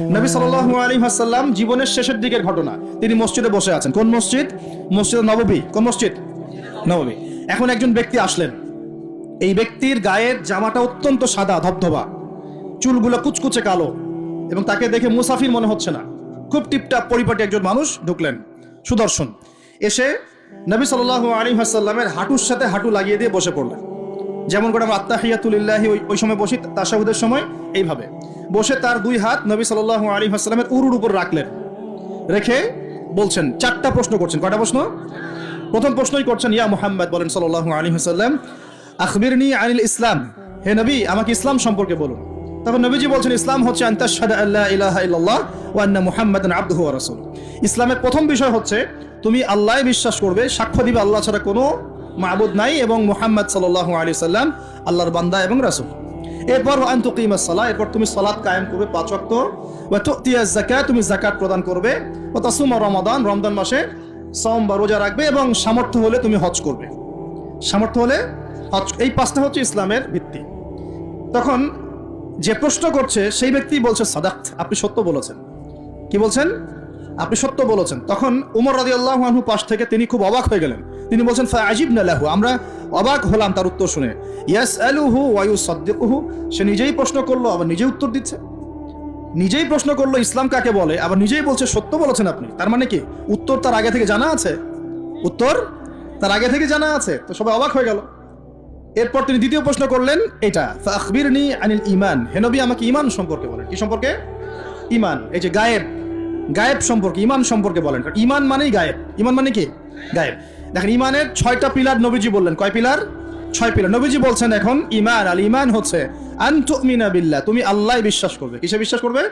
নবী সাল্লাল্লাহু আলাইহি ওয়াসাল্লাম জীবনের শেষের দিকের ঘটনা। তিনি মসজিদে বসে আছেন। কোন মসজিদ? মসজিদ নববী। কোন মসজিদ? নববী। এখন একজন ব্যক্তি আসলেন। এই ব্যক্তির গায়ের জামাটা অত্যন্ত সাদা, ধবধবা। চুলগুলো কুচকুচে কালো এবং তাকে দেখে মুসাফির মনে হচ্ছে না। খুব টিপটাপ পরিপাটি একজন মানুষ ঢুকলেন। সুদর্শন। এসে নবী সাল্লাল্লাহু আলাইহি ওয়াসাল্লামের হাঁটুর সাথে হাঁটু লাগিয়ে দিয়ে বসে পড়লেন। যেমন করে আমরা আত্মাহিয়াতুলিল্লাহি ওই ওই সময় বসি তাসাহুদের সময় এইভাবে। বসে তার দুই হাত নবী সাল্লাল্লাহু আলাইহি ওয়াসাল্লামের উরুর উপর রাখলেন। রেখে বলছেন, চারটা প্রশ্ন করছেন। কয়টা প্রশ্ন? প্রথম প্রশ্নই করছেন, ইয়া মুহাম্মদ, বলেন সাল্লাল্লাহু আলাইহি ওয়াসাল্লাম, আখবিরনি আনিল ইসলাম। হে নবী, আমাকে ইসলাম সম্পর্কে বলুন তখন নবীজি বলছেন, ইসলাম হচ্ছে আন্তাশহাদা আল্লা ইলাহা ইল্লাল্লাহ ওয়া আন্না মুহাম্মাদান আবদুহু রাসূল ইসলামের প্রথম বিষয় হচ্ছে, তুমি আল্লাহই বিশ্বাস করবে, সাক্ষ্য দিবে আল্লাহ ছাড়া কোনো মাবুদ নাই এবং মোহাম্মদ সাল্লাল্লাহু আলাইহি সাল্লাম আল্লাহর বান্দা এবং রাসূল। এরপর আন তুকিমাস সালাহ, এরপর তুমি সালাত কায়েম করবে পাঁচ ওয়াক্ত। ওয়া তুতিয়া যাকাত, তুমি যাকাত প্রদান করবে। ওয়া তাসুমা রমাদান রমদান মাসে সওম বা রোজা রাখবে এবং সামর্থ্য হলে তুমি হজ করবে। সামর্থ্য হলে হজ, এই পাঁচটা হচ্ছে ইসলামের ভিত্তি। তখন যে প্রশ্ন করছে, সেই ব্যক্তি বলছে সাদাক আপনি সত্য বলেছেন। কি বলছেন? আপনি সত্য বলেছেন। তখন উমর রাজি আল্লাহ পাশ থেকে তিনি খুব অবাক হয়ে গেলেন। তিনি বলছেন ফা আজিব নালাহু আমরা অবাক হলাম তার উত্তর শুনে। ইয়াস আলুহু ওয়ায়ু সদ্দিকুহু সে নিজেই প্রশ্ন করল, আবার নিজেই উত্তর দিচ্ছে। নিজেই প্রশ্ন করল, ইসলাম কাকে বলে? আবার নিজেই বলছে, সত্য বলেছেন আপনি। তার মানে কি? উত্তর তার আগে থেকে জানা আছে? উত্তর তার আগে থেকে জানা আছে? তো সবাই অবাক হয়ে গেল। এরপর তিনি দ্বিতীয় প্রশ্ন করলেন, এটা আখবিরনি আনিল ইমান হেনবি আমাকে ইমান সম্পর্কে বলেন। কি সম্পর্কে? ইমান এই যে গায়েব। গায়েব সম্পর্কে ইমান সম্পর্কে বলেন। কারণ ইমান মানেই গায়েব। ইমান মানে কি? গায়েব। দেখেন ইমানের ছয়টা পিলার নবীজি বললেন। কয় পিলার? ছয় পিলার। নবীজি বলছেন এখন ইমান আল ইমান হচ্ছে বিল্লাহ, তুমি আল্লাহ বিশ্বাস করবে। কিসে বিশ্বাস করবে?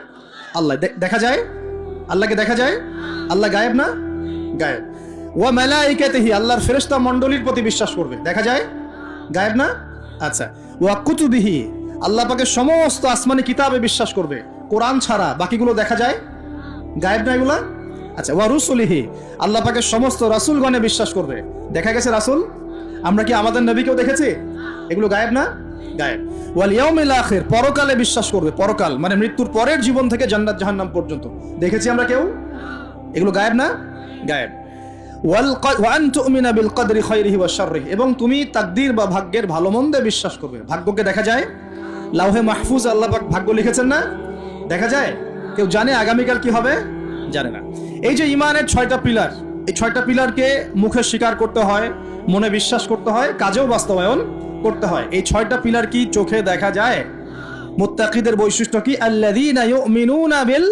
আল্লাহ। দেখা যায়? আল্লাহকে দেখা যায়? আল্লাহ গায়েব না? গায়েব। ওয়া মালাইকাতিহি, আল্লাহর ফেরেশতা মণ্ডলীর প্রতি বিশ্বাস করবে। দেখা যায়? গায়েব না? আচ্ছা। ওয়া কুতুবিহি, আল্লাহ পাকের সমস্ত আসমানি কিতাবে বিশ্বাস করবে। কোরআন ছাড়া বাকিগুলো দেখা যায়? গায়েব না এগুলা? আচ্ছা ওয়া রুসুলিহি, আল্লাহ পাকের সমস্ত রাসূলগণে বিশ্বাস করবে। দেখা গেছে রাসূল? আমরা কি আমাদের নবীকেও দেখেছি? এগুলো গায়েব না? গায়েব। ওয়াল ইয়াউমিল আখির, পরকালে বিশ্বাস করবে, পরকাল মানে মৃত্যুর পরের জীবন থেকে জান্নাত জাহান্নাম পর্যন্ত। দেখেছি আমরা কেউ? এগুলো গায়েব না? গায়েব। এবং তুমি তাকদীর বা ভাগ্যের ভালো মন্দে বিশ্বাস করবে। ভাগ্যকে দেখা যায়? লাউহে মাহফুজ আল্লাহ ভাগ্য লিখেছেন না? দেখা যায়? কেউ জানে আগামীকাল কি হবে? জানে না। এই যে ইমানের ছয়টা পিলার, এই ছয়টা পিলারকে মুখে স্বীকার করতে হয়, মনে বিশ্বাস করতে হয়, কাজেও বাস্তবায়ন করতে হয়। এই ছয়টা পিলার কি চোখে দেখা যায়? মুত্তাকিদের বৈশিষ্ট্য কি? ইউমিনুনা বিল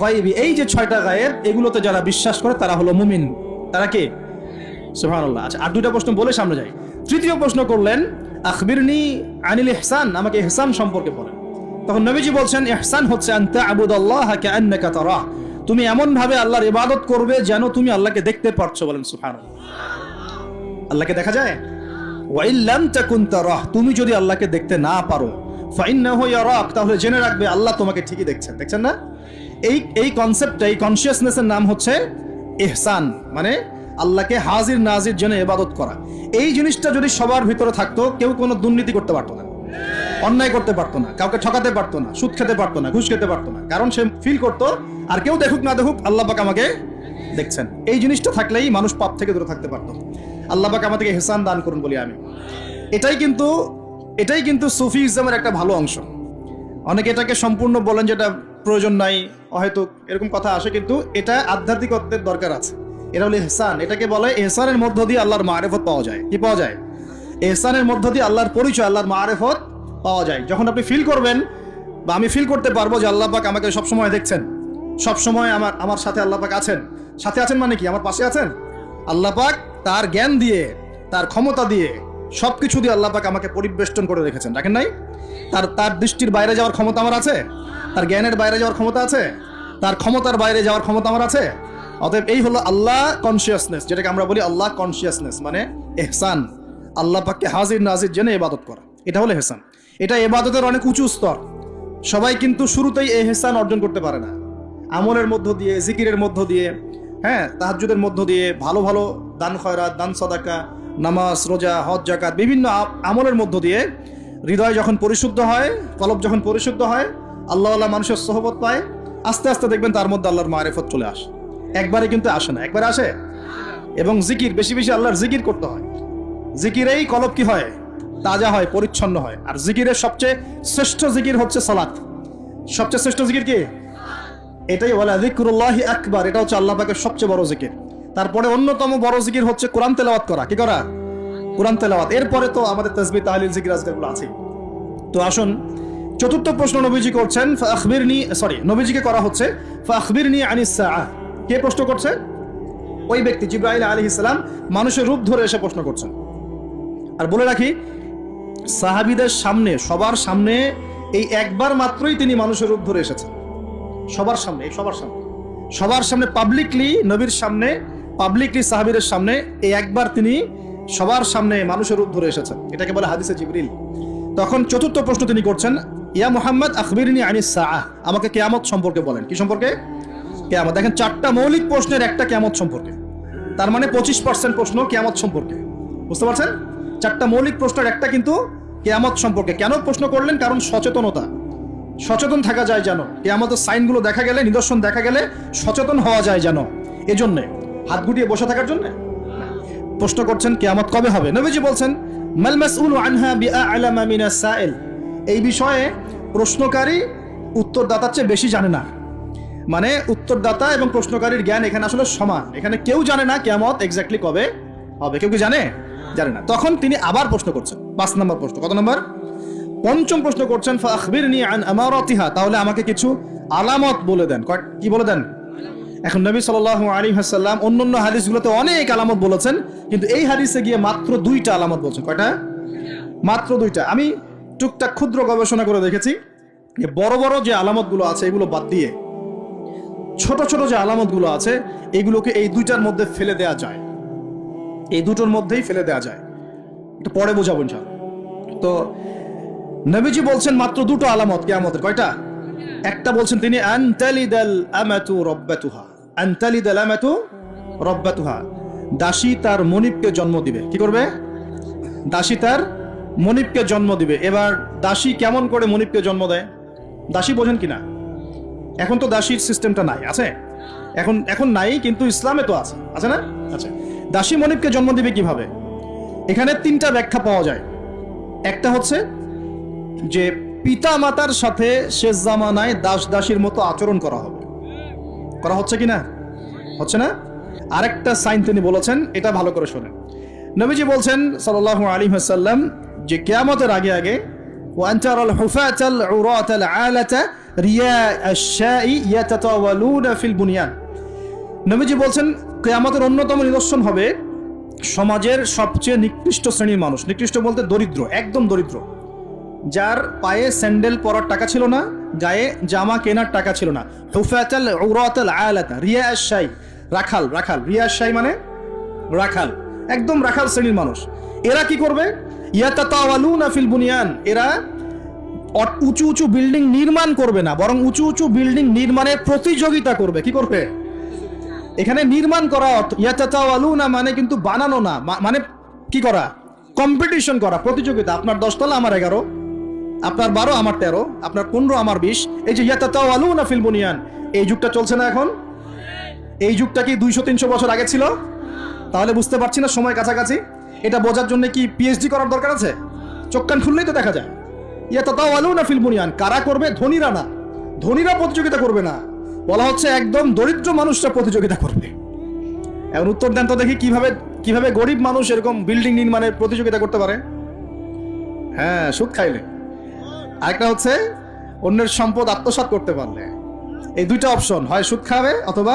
গায়বি। এই যে ছয়টা গায়েব এগুলোতে যারা বিশ্বাস করে, তারা হলো মুমিন। তারা কে? সুবহানাল্লাহ। আচ্ছা আর দুইটা প্রশ্ন বলে সামনে যাই। তৃতীয় প্রশ্ন করলেন, আখবিরনি আনিল ইহসান, আমাকে ইহসান সম্পর্কে বলেন। তখন নবীজি বলছেন, ইহসান হচ্ছে আনতা আবুদাল্লাহ কাআন্নাকা তারাহ। তুমি এমন ভাবে আল্লাহর ইবাদত করবে যেন তুমি আল্লাহকে দেখতে পারছ বলেন, সুবহানাল্লাহ। আল্লাহকে দেখা যায়? ওয়াইল্লাম তুমি যদি আল্লাহকে দেখতে না পারো, ফাইন্নাহু ইয়ারাক, তাহলে জেনে রাখবে আল্লাহ তোমাকে ঠিকই দেখছেন দেখছেন না? এই এই কনসেপ্টটা এই কনসিয়াসনেসের নাম হচ্ছে ইহসান মানে আল্লাহকে হাজির নাজির জন্য ইবাদত করা। এই জিনিসটা যদি সবার ভিতরে থাকতো, কেউ কোনো দুর্নীতি করতে পারতো অন্যায় করতে পারতো না, কাউকে ঠকাতে পারতো না, সুদ খেতে পারতো না, ঘুষ খেতে পারতো না। কারণ সে ফিল করতো, আর কেউ দেখুক না দেখুক, আল্লাহ পাক আমাকে দেখছেন। এই জিনিসটা থাকলেই মানুষ পাপ থেকে দূরে থাকতে পারতো। আল্লাহ পাক আমাদেরকে হেসান দান করুন বলি আমি। এটাই কিন্তু এটাই কিন্তু সুফি ইসলামের একটা ভালো অংশ। অনেকে এটাকে সম্পূর্ণ বলেন যেটা প্রয়োজন নাই, হয়তো এরকম কথা আসে, কিন্তু এটা আধ্যাত্মিকত্বের দরকার আছে। এটা হলো এহসান এটাকে বলে এহসানের মধ্য দিয়ে আল্লাহর মারেফত পাওয়া যায়। কি পাওয়া যায়? এহসানের মধ্য দিয়ে আল্লাহর পরিচয়, আল্লাহর মারেফত পাওয়া যায়। যখন আপনি ফিল করবেন বা আমি ফিল করতে পারব যে আল্লাহ পাক আমাকে সবসময় দেখছেন, সবসময় আমার আমার সাথে আল্লাহ পাক আছেন। সাথে আছেন মানে কি? আমার পাশে আছেন? আল্লাহ পাক তার জ্ঞান দিয়ে, তার ক্ষমতা দিয়ে সব কিছু দিয়ে আল্লাহ পাক আমাকে পরিবেষ্টন করে রেখেছেন। রাখেন নাই? তার তার দৃষ্টির বাইরে যাওয়ার ক্ষমতা আমার আছে? তার জ্ঞানের বাইরে যাওয়ার ক্ষমতা আছে? তার ক্ষমতার বাইরে যাওয়ার ক্ষমতা আমার আছে? অতএব এই হলো আল্লাহ কনসিয়াসনেস যেটাকে আমরা বলি আল্লাহ কনসিয়াসনেস মানে এহসান। আল্লাহ পাককে হাজির নাজির জেনে ইবাদত করা। এটা হলো এহসান। এটা এবাদতের অনেক উঁচু স্তর। সবাই কিন্তু শুরুতেই এহসান অর্জন করতে পারে না। আমলের মধ্য দিয়ে, জিকিরের মধ্য দিয়ে হ্যাঁ তাহাজ্জুদের মধ্য দিয়ে ভালো ভালো দান খয়রাত, দান সদাকা, নামাজ, রোজা, হজ জাকাত বিভিন্ন আমলের মধ্য দিয়ে হৃদয় যখন পরিশুদ্ধ হয়, কলব যখন পরিশুদ্ধ হয় আল্লাহ আল্লাহ মানুষের সহবত পায়, আস্তে আস্তে দেখবেন তার মধ্যে আল্লাহর মারেফত চলে আসে। একবারে কিন্তু আসে না। একবারে আসে? এবং জিকির, বেশি বেশি আল্লাহর জিকির করতে হয়। জিকিরেই কলব কি হয়? তাজা হয়, পরিচ্ছন্ন হয়। আর জিকিরের সবচেয়ে শ্রেষ্ঠ জিকির হচ্ছে সালাত। সবচেয়ে শ্রেষ্ঠ জিকির কি? এটাই বলে জিক্রুল্লাহি আকবার, এটা হচ্ছে আল্লাহ পাকের সবচেয়ে বড় জিকির। তারপরে অন্যতম বড় জিকির হচ্ছে কোরআন তেলাওয়াত করা। কি করা? কোরআন তেলাওয়াত। এরপরে তো আমাদের তসবি তাহলিল জিকির আজকালগুলো আছে তো আসুন, চতুর্থ প্রশ্ন নবীজি করছেন আখবিরনি সরি, নবীজিকে করা হচ্ছে আখবিরনি আনিস কে প্রশ্ন করছে? ওই ব্যক্তি, জিব্রাইল আলাইহিস সালাম মানুষের রূপ ধরে এসে প্রশ্ন করছেন। আর বলে রাখি সাহাবিদের সামনে, সবার সামনে এই একবার মাত্রই তিনি মানুষের রূপ ধরে এসেছেন। সবার সামনে সবার সামনে। সবার সামনে পাবলিকলি নবীর সামনে পাবলিকলি সাহাবিদের সামনে এই একবার তিনি সবার সামনে মানুষের রূপ ধরে এসেছেন। এটাকে বলে হাদিসে জিবরিল। তখন চতুর্থ প্রশ্ন তিনি করছেন, ইয়া মোহাম্মদ, আখবিরিনী আনিস সাআহ? আমাকে কেয়ামত সম্পর্কে বলেন। কি সম্পর্কে? কেয়ামত। দেখেন, চারটা মৌলিক প্রশ্নের একটা কেয়ামত সম্পর্কে। তার মানে পঁচিশ পার্সেন্ট প্রশ্ন কেয়ামত সম্পর্কে। বুঝতে পারছেন? চারটা মৌলিক প্রশ্নের একটা কিন্তু কেয়ামত সম্পর্কে। কেন প্রশ্ন করলেন? কারণ সচেতনতা। সচেতন থাকা যায় যেন। কেয়ামতের সাইনগুলো দেখা গেলে, নিদর্শন দেখা গেলে সচেতন হওয়া যায় যেন। এজন্যে। হাত গুটিয়ে বসে থাকার জন্য? প্রশ্ন করছেন, কেয়ামত কবে হবে? নবীজি বলছেন সাইল। এই বিষয়ে প্রশ্নকারী উত্তরদাতার চেয়ে বেশি জানে না। মানে উত্তরদাতা এবং প্রশ্নকারীর জ্ঞান এখানে আসলে সমান। এখানে কেউ জানে না কেয়ামত এক্স্যাক্টলি কবে হবে। কেউ কি জানে? জানে না। তখন তিনি আবার প্রশ্ন করছেন। পাঁচ নম্বর প্রশ্ন, কত নম্বর? পঞ্চম প্রশ্ন করছেন, ফাখবিরনি আন আমারাতিহা তাহলে আমাকে কিছু আলামত বলে দেন। কি বলে দেন? এখন নবী সাল্লাল্লাহু আলাইহি ওয়াসাল্লাম অন্যান্য হাদিসগুলোতে অনেক আলামত বলেছেন, কিন্তু এই হাদিসে গিয়ে মাত্র দুইটা আলামত বলছেন। কয়টা? মাত্র দুইটা। আমি টুকটাক ক্ষুদ্র গবেষণা করে দেখেছি যে বড় বড় যে আলামতগুলো আছে, এগুলো বাদ দিয়ে ছোট ছোট যে আলামতগুলো আছে, এগুলোকে এই দুইটার মধ্যে ফেলে দেয়া যায়। এই দুটোর মধ্যেই ফেলে দেওয়া যায়। একটু পরে বোঝাবো ইনশাআল্লাহ। তো নবীজি বলছেন মাত্র দুটো আলামত কিয়ামতের, কয়টা? একটা বলছেন তিনি, আনতালিদাল আমাতু রব্বাতুহা। আনতালিদাল আমাতু রব্বাতুহা। দাসী তার মনিবকে জন্ম দিবে। কি করবে? দাসী তার মনিবকে জন্ম দিবে। এবার দাসী কেমন করে মনিবকে জন্ম দেয়? দাসী বোঝেন কিনা? এখন তো দাসীর সিস্টেমটা নাই, আছে? এখন এখন নাই, কিন্তু ইসলামে তো আছে। আছে না? আচ্ছা দাসী মনিবকে জন্ম দিবে কিভাবে এখানে তিনটা ব্যাখ্যা পাওয়া যায় একটা হচ্ছে যে পিতা মাতার সাথে শেষ জামানায় দাস দাসীর মতো আচরণ করা হবে করা হচ্ছে কি না হচ্ছে না আরেকটা সাইন তিনি বলেছেন এটা ভালো করে শোনেন নবীজি বলছেন সাল্লাল্লাহু আলাইহি ওয়াসাল্লাম যে কিয়ামতের আগে আগে وأنتر الحفاة العراة العالة رياء الشاء يتطاولون في البنيان নবীজি বলছেন কেয়ামতের অন্যতম নিদর্শন হবে সমাজের সবচেয়ে নিকৃষ্ট শ্রেণির মানুষ। নিকৃষ্ট বলতে দরিদ্র, একদম দরিদ্র। যার পায়ে স্যান্ডেল পরার টাকা ছিল না, গায়ে জামা কেনার টাকা ছিল না। রাখাল রাখাল, রিয়া শাই মানে রাখাল, একদম রাখাল শ্রেণির মানুষ। এরা কি করবে? ফিল বুনিয়ান, এরা উঁচু উঁচু বিল্ডিং নির্মাণ করবে না, বরং উঁচু উঁচু বিল্ডিং নির্মাণের প্রতিযোগিতা করবে। কি করবে? এখানে নির্মাণ করা অর্থ, ইয়াতাতাওয়ালুনা মানে কিন্তু বানানো না মানে কি করা? কম্পিটিশন করা, প্রতিযোগিতা। আপনার দশতলা আমার এগারো, আপনার বারো, আমার তেরো, আপনার পনেরো, আমার বিশ। এই যে ইয়াতাতাওয়ালুনা ফিল বুনিয়ান, এই যুগটা চলছে না এখন? এই যুগটা কি দুইশো, তিনশো বছর আগে ছিল? তাহলে বুঝতে পারছি না, সময় কাছাকাছি। এটা বোঝার জন্য কি পিএইচডি করার দরকার আছে? চোখ কান খুললেই তো দেখা যায়। ইয়া তাতাও আলু না ফিল বুনিয়ান, কারা করবে? ধনীরা না। ধনীরা প্রতিযোগিতা করবে না। বলা হচ্ছে একদম দরিদ্র মানুষরা প্রতিযোগিতা করবে। এখন উত্তর দেন তো দেখি কীভাবে কীভাবে গরিব মানুষ এরকম বিল্ডিং নির্মাণের প্রতিযোগিতা করতে পারে। হ্যাঁ সুদ খাইলে। আরেকটা হচ্ছে, অন্যের সম্পদ আত্মসাৎ করতে পারলে। এই দুইটা অপশন হয় সুদ খাবে অথবা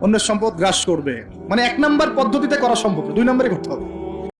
অন্যের সম্পদ গ্রাস করবে। মানে এক নাম্বার পদ্ধতিতে করা সম্ভব দুই নম্বরে করতে হবে।